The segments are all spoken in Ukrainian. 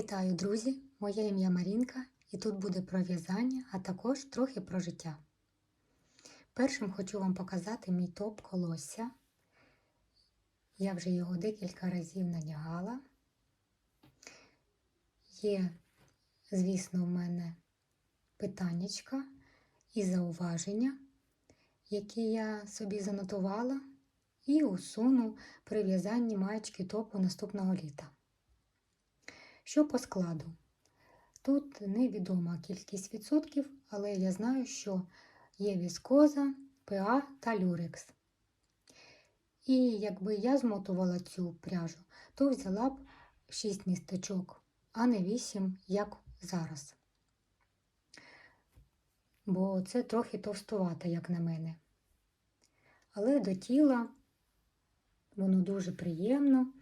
Вітаю, друзі! Моє ім'я Марінка, і тут буде про в'язання, а також трохи про життя. Першим хочу вам показати мій топ колосся. Я вже його декілька разів надягала. Є, звісно, в мене питаннячка і зауваження, які я собі занотувала, і усуну при в'язанні маєчки топу наступного літа. Що по складу? Тут невідома кількість відсотків, але я знаю, що є віскоза, ПА та люрекс. І якби я змотувала цю пряжу, то взяла б 6 ністочок, а не 8, як зараз. Бо це трохи товстувато, як на мене. Але до тіла воно дуже приємно.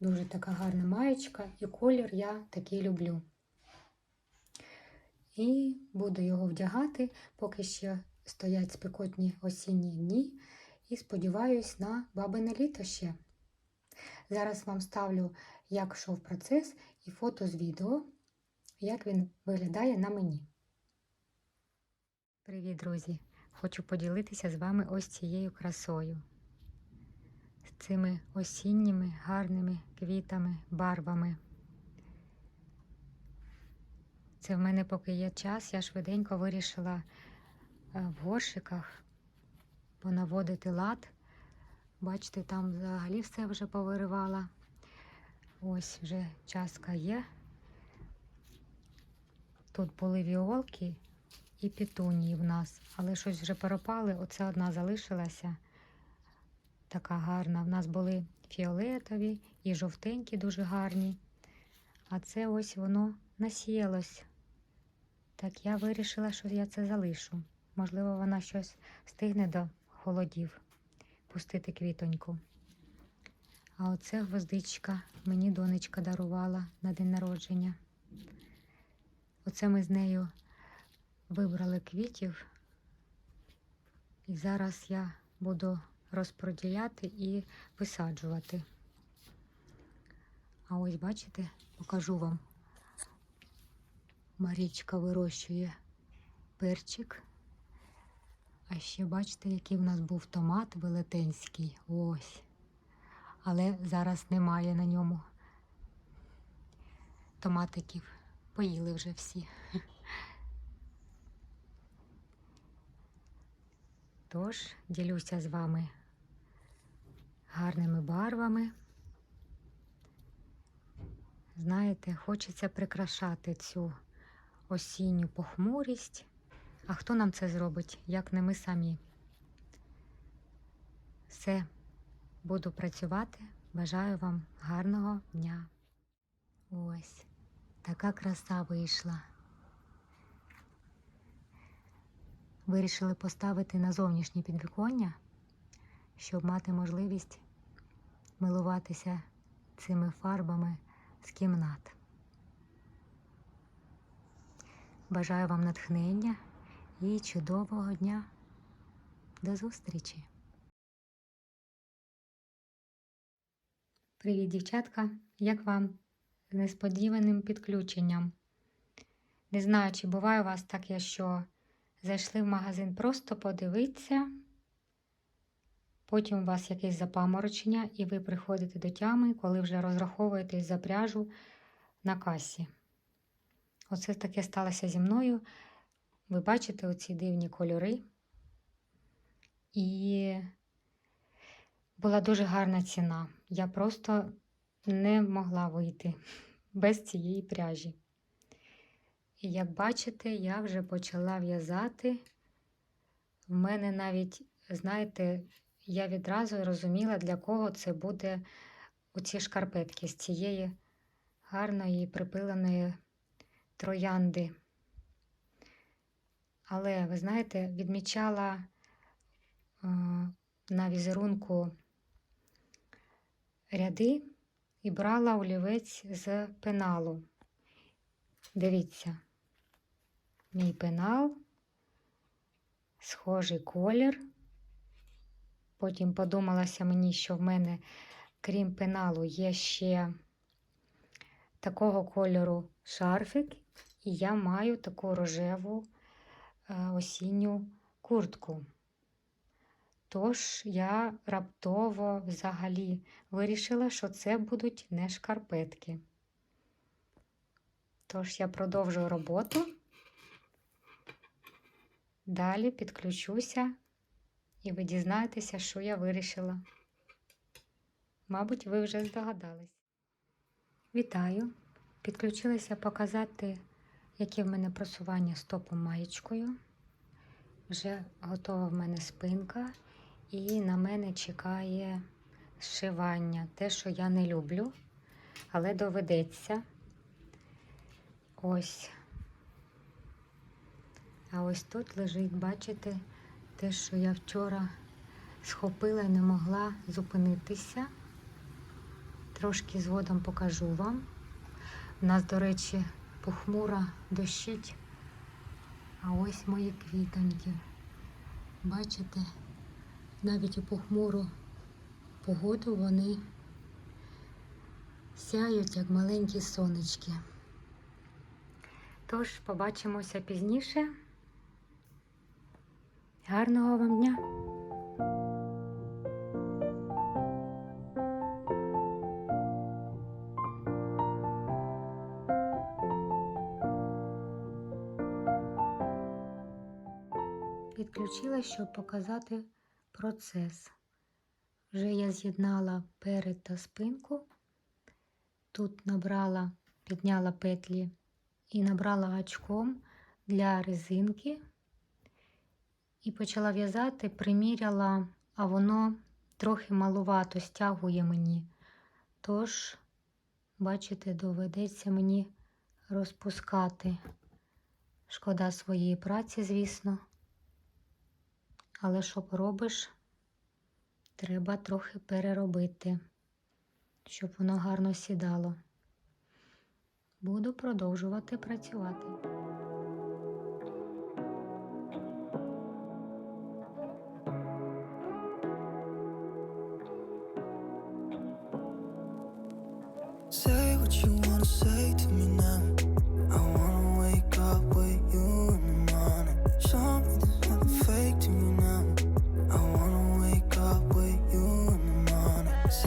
Дуже така гарна маєчка, і колір я такий люблю. І буду його вдягати, поки ще стоять спекотні осінні дні. І сподіваюсь на бабине літо ще. Зараз вам ставлю, як йшов процес, і фото з відео, як він виглядає на мені. Привіт, друзі! Хочу поділитися з вами ось цією красою цими осінніми гарними квітами, барвами. Це в мене поки є час, я швиденько вирішила е, в горшиках понаводити лад. Бачите, там взагалі все вже повиривала. Ось вже часка є. Тут були віолки і пітунії в нас, але щось вже пропали. Оце одна залишилася така гарна. В нас були фіолетові і жовтенькі, дуже гарні. А це ось воно насіялось. Так я вирішила, що я це залишу. Можливо, вона щось стигне до холодів пустити квітоньку. А оце гвоздичка мені донечка дарувала на день народження. Оце ми з нею вибрали квітів. І зараз я буду розпроділяти і висаджувати. А ось, бачите, покажу вам. Марічка вирощує перчик. А ще бачите, який в нас був томат велетенський. Ось. Але зараз немає на ньому томатиків. Поїли вже всі. Тож, ділюся з вами гарними барвами. Знаєте, хочеться прикрашати цю осінню похмурість. А хто нам це зробить, як не ми самі? Все, буду працювати. Бажаю вам гарного дня. Ось, така краса вийшла. Вирішили поставити на зовнішнє підвіконня щоб мати можливість милуватися цими фарбами з кімнат. Бажаю вам натхнення і чудового дня. До зустрічі! Привіт, дівчатка! Як вам з несподіваним підключенням? Не знаю, чи буває у вас таке, що зайшли в магазин просто подивитися. Потім у вас якесь запаморочення, і ви приходите до тями, коли вже розраховуєтесь за пряжу на касі. Оце таке сталося зі мною. Ви бачите оці дивні кольори. І була дуже гарна ціна. Я просто не могла вийти без цієї пряжі. І як бачите, я вже почала в'язати. В мене навіть, знаєте, я відразу розуміла, для кого це буде оці шкарпетки з цієї гарної припиленої троянди. Але, ви знаєте, відмічала е, на візерунку ряди і брала олівець з пеналу. Дивіться, мій пенал, схожий колір. Потім подумалося мені, що в мене, крім пеналу, є ще такого кольору шарфик, і я маю таку рожеву е, осінню куртку. Тож я раптово взагалі вирішила, що це будуть не шкарпетки. Тож я продовжую роботу. Далі підключуся, і ви дізнаєтеся, що я вирішила. Мабуть, ви вже здогадались. Вітаю! Підключилася показати, яке в мене просування стопом маєчкою. Вже готова в мене спинка, і на мене чекає зшивання. Те, що я не люблю, але доведеться. Ось. А ось тут лежить, бачите, те, що я вчора схопила і не могла зупинитися. Трошки згодом покажу вам. У нас, до речі, похмура дощить. А ось мої квітоньки. Бачите, навіть у похмуру погоду вони сяють, як маленькі сонечки. Тож, побачимося пізніше. Гарного вам дня! Підключила, щоб показати процес. Вже я з'єднала перед та спинку. Тут набрала, підняла петлі і набрала гачком для резинки. І почала в'язати, приміряла, а воно трохи малувато стягує мені. Тож, бачите, доведеться мені розпускати. Шкода своєї праці, звісно. Але що поробиш, треба трохи переробити, щоб воно гарно сідало. Буду продовжувати працювати.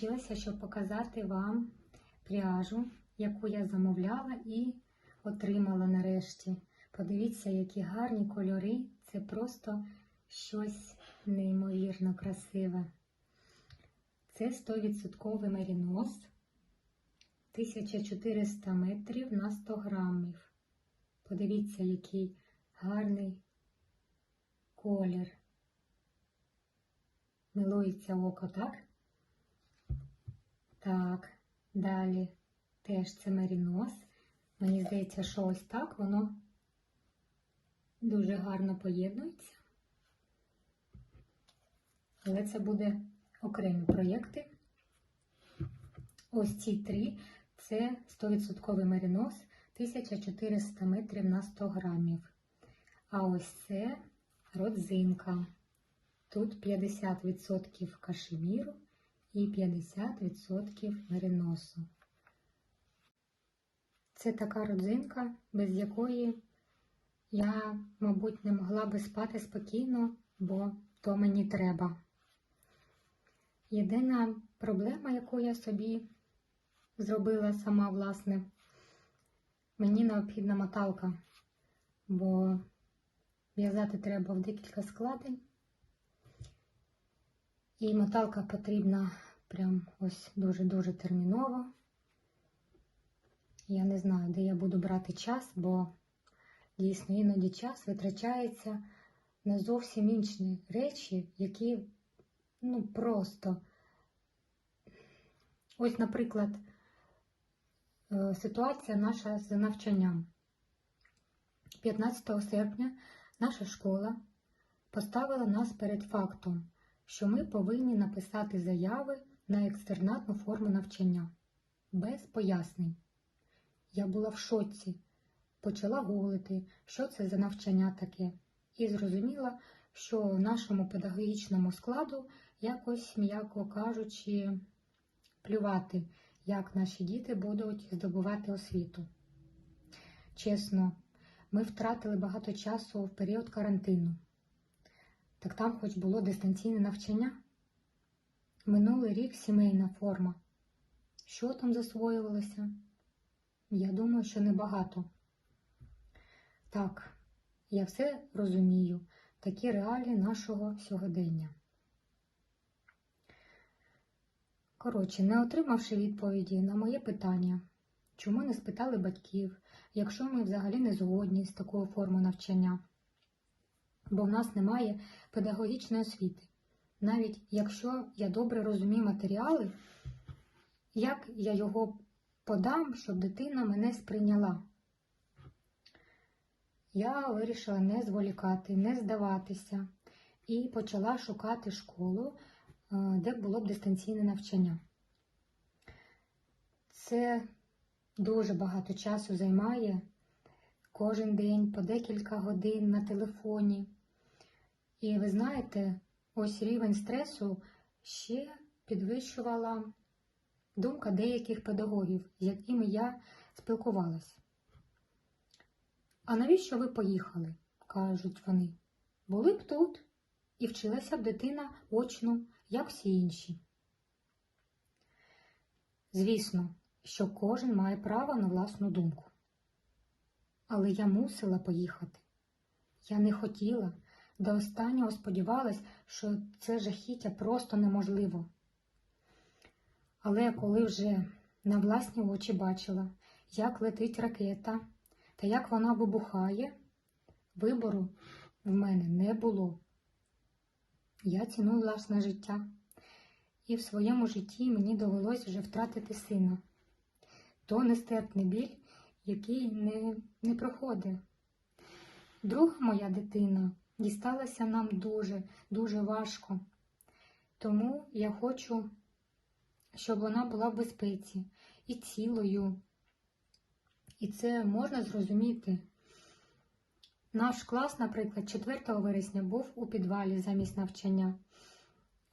Я підключилася, щоб показати вам пряжу, яку я замовляла і отримала нарешті. Подивіться, які гарні кольори. Це просто щось неймовірно красиве. Це 100% мерінос 1400 метрів на 100 грамів. Подивіться, який гарний колір. Милується око, так? Так, далі теж це мерінос. Мені здається, що ось так воно дуже гарно поєднується. Але це буде окремі проєкти. Ось ці три це 100% мерінос 1400 метрів на 100 грамів. А ось це родзинка. Тут 50% кашеміру і 50% мериносу. Це така родзинка, без якої я, мабуть, не могла би спати спокійно, бо то мені треба. Єдина проблема, яку я собі зробила сама, власне, мені необхідна моталка, бо в'язати треба в декілька складень. І моталка потрібна прям ось дуже-дуже терміново. Я не знаю, де я буду брати час, бо дійсно іноді час витрачається на зовсім інші речі, які ну просто. Ось, наприклад, е, ситуація наша з навчанням. 15 серпня наша школа поставила нас перед фактом, що ми повинні написати заяви на екстернатну форму навчання без пояснень. Я була в шоці, почала гуглити, що це за навчання таке, і зрозуміла, що нашому педагогічному складу якось, м'яко кажучи, плювати, як наші діти будуть здобувати освіту. Чесно, ми втратили багато часу в період карантину. Так там хоч було дистанційне навчання. Минулий рік сімейна форма. Що там засвоювалося? Я думаю, що небагато. Так, я все розумію. Такі реалії нашого сьогодення. Коротше, не отримавши відповіді на моє питання, чому не спитали батьків, якщо ми взагалі не згодні з такою формою навчання, бо в нас немає педагогічної освіти. Навіть якщо я добре розумію матеріали, як я його подам, щоб дитина мене сприйняла? Я вирішила не зволікати, не здаватися і почала шукати школу, е, де було б дистанційне навчання. Це дуже багато часу займає кожен день по декілька годин на телефоні. І ви знаєте, ось рівень стресу ще підвищувала думка деяких педагогів, з якими я спілкувалась. А навіщо ви поїхали? кажуть вони. Були б тут і вчилася б дитина очно, як всі інші. Звісно, що кожен має право на власну думку. Але я мусила поїхати. Я не хотіла, до останнього сподівалась, що це жахіття просто неможливо. Але коли вже на власні очі бачила, як летить ракета та як вона вибухає, вибору в мене не було. Я ціную власне життя, і в своєму житті мені довелось вже втратити сина. То нестерпний біль, який не, не проходить. Друга моя дитина дісталася нам дуже, дуже важко. Тому я хочу, щоб вона була в безпеці і цілою. І це можна зрозуміти. Наш клас, наприклад, 4 вересня був у підвалі замість навчання.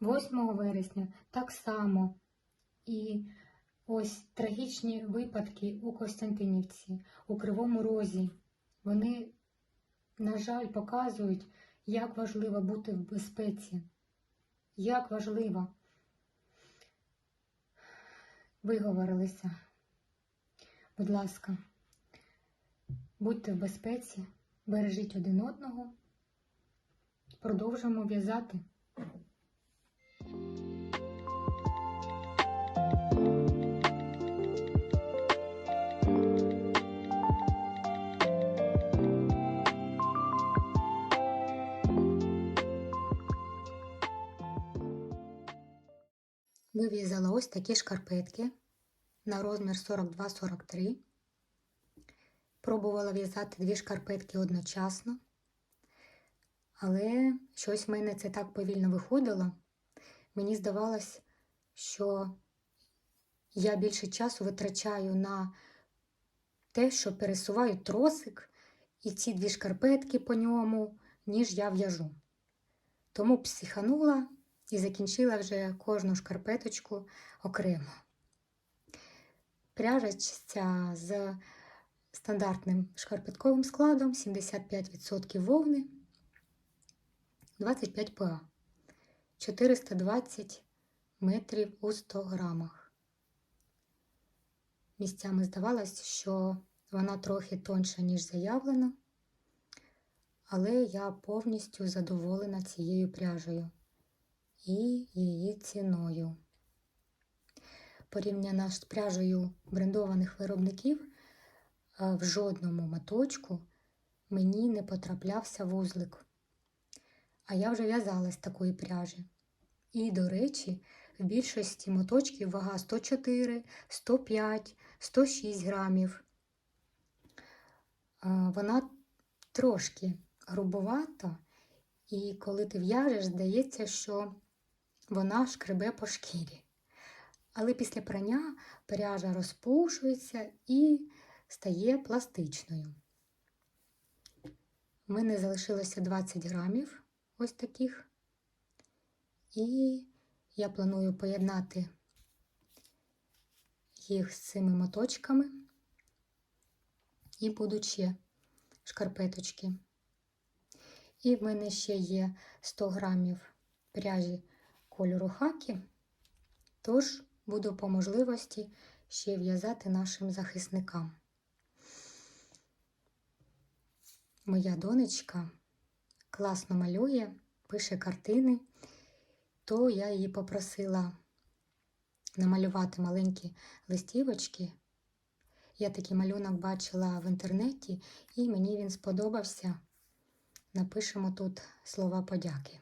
8 вересня так само. І ось трагічні випадки у Костянтинівці, у Кривому Розі. Вони, на жаль, показують, як важливо бути в безпеці. Як важливо. Виговорилися. Будь ласка, будьте в безпеці, бережіть один одного, продовжимо в'язати. Вив'язала ось такі шкарпетки на розмір 42-43. Пробувала в'язати дві шкарпетки одночасно, але щось в мене це так повільно виходило. Мені здавалось, що я більше часу витрачаю на те, що пересуваю тросик і ці дві шкарпетки по ньому, ніж я в'яжу. Тому психанула і закінчила вже кожну шкарпеточку окремо. Пряжа з стандартним шкарпетковим складом 75% вовни, 25 ПА, 420 метрів у 100 грамах. Місцями здавалось, що вона трохи тонша, ніж заявлено, але я повністю задоволена цією пряжею і її ціною. Порівняно з пряжею брендованих виробників, в жодному моточку мені не потраплявся вузлик. А я вже в'язала з такої пряжі. І, до речі, в більшості моточків вага 104, 105, 106 грамів. Вона трошки грубовата, і коли ти в'яжеш, здається, що вона шкребе по шкірі. Але після прання пряжа розпушується і стає пластичною. У мене залишилося 20 грамів ось таких. І я планую поєднати їх з цими моточками. І будуть ще шкарпеточки. І в мене ще є 100 грамів пряжі кольору хакі, тож буду по можливості ще в'язати нашим захисникам. Моя донечка класно малює, пише картини, то я її попросила намалювати маленькі листівочки. Я такий малюнок бачила в інтернеті, і мені він сподобався. Напишемо тут слова подяки.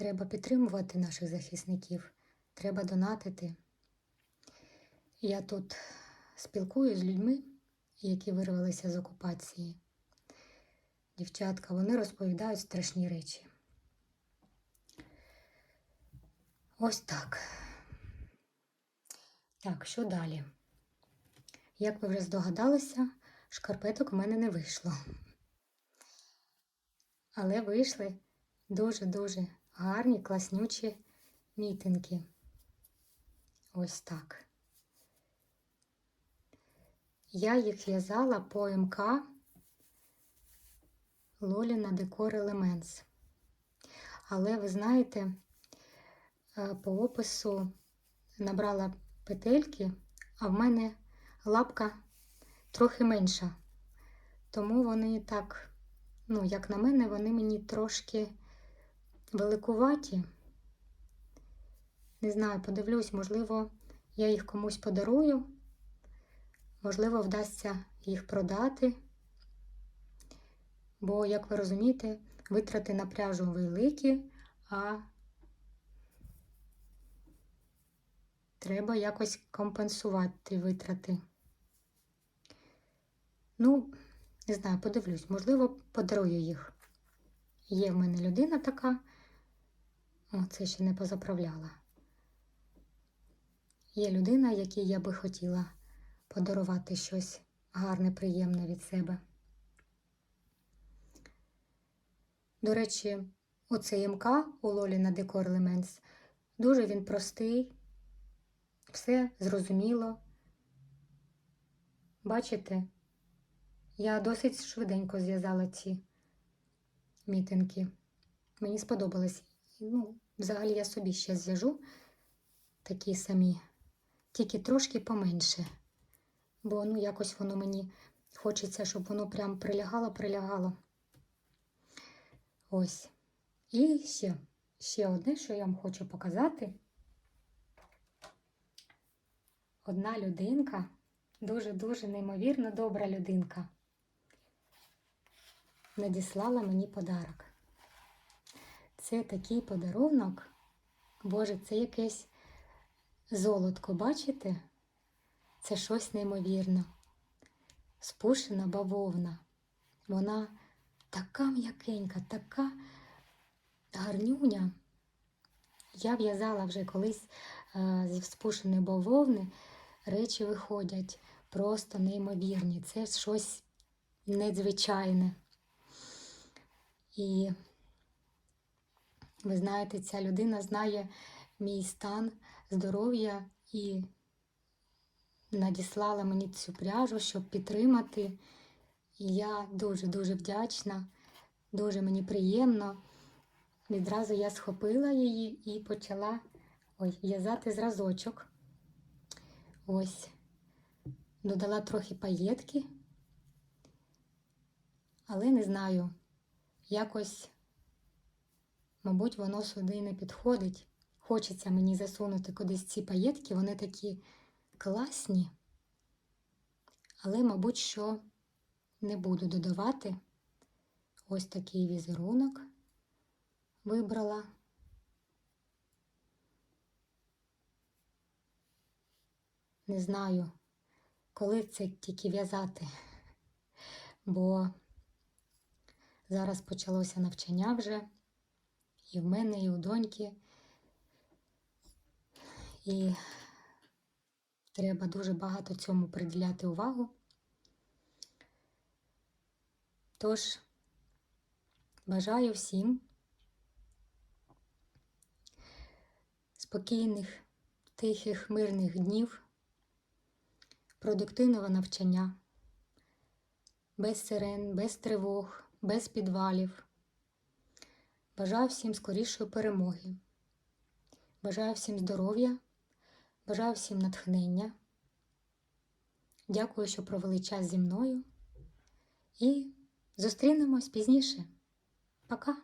Треба підтримувати наших захисників, треба донатити. Я тут спілкуюсь з людьми, які вирвалися з окупації. Дівчатка, вони розповідають страшні речі. Ось так. Так, що далі? Як ви вже здогадалися, шкарпеток у мене не вийшло. Але вийшли дуже-дуже гарні, класнючі мітинки. Ось так. Я їх в'язала по МК Лоліна Декор Елементс. Але ви знаєте, е, по опису набрала петельки, а в мене лапка трохи менша. Тому вони так, ну, як на мене, вони мені трошки великуваті. Не знаю, подивлюсь, можливо, я їх комусь подарую, можливо, вдасться їх продати. Бо, як ви розумієте, витрати на пряжу великі, а треба якось компенсувати витрати. Ну, не знаю, подивлюсь, можливо, подарую їх. Є в мене людина така, о, це ще не позаправляла. Є людина, якій я би хотіла подарувати щось гарне, приємне від себе. До речі, оцей МК у Лолі на Decor Elements дуже він простий, все зрозуміло. Бачите, я досить швиденько зв'язала ці мітинки. Мені сподобалось. Ну, взагалі я собі ще зв'яжу такі самі, тільки трошки поменше. Бо ну, якось воно мені хочеться, щоб воно прям прилягало, прилягало. Ось. І ще, ще одне, що я вам хочу показати. Одна людинка, дуже-дуже неймовірно добра людинка, надіслала мені подарок. Це такий подарунок. Боже, це якесь золотко, бачите? Це щось неймовірне. Спушена бавовна. Вона така м'якенька, така гарнюня. Я в'язала вже колись е, зі спушеної бавовни. Речі виходять просто неймовірні. Це щось незвичайне. І ви знаєте, ця людина знає мій стан здоров'я і надіслала мені цю пряжу, щоб підтримати. І я дуже-дуже вдячна, дуже мені приємно. Відразу я схопила її і почала ой, в'язати зразочок. Ось, додала трохи паєтки, але не знаю, якось, Мабуть, воно сюди не підходить. Хочеться мені засунути кудись ці паєтки, вони такі класні. Але, мабуть, що не буду додавати ось такий візерунок вибрала. Не знаю, коли це тільки в'язати, бо зараз почалося навчання вже і в мене, і у доньки. І треба дуже багато цьому приділяти увагу. Тож, бажаю всім спокійних, тихих, мирних днів, продуктивного навчання, без сирен, без тривог, без підвалів. Бажаю всім скорішої перемоги. Бажаю всім здоров'я, бажаю всім натхнення. Дякую, що провели час зі мною. І зустрінемось пізніше. Пока!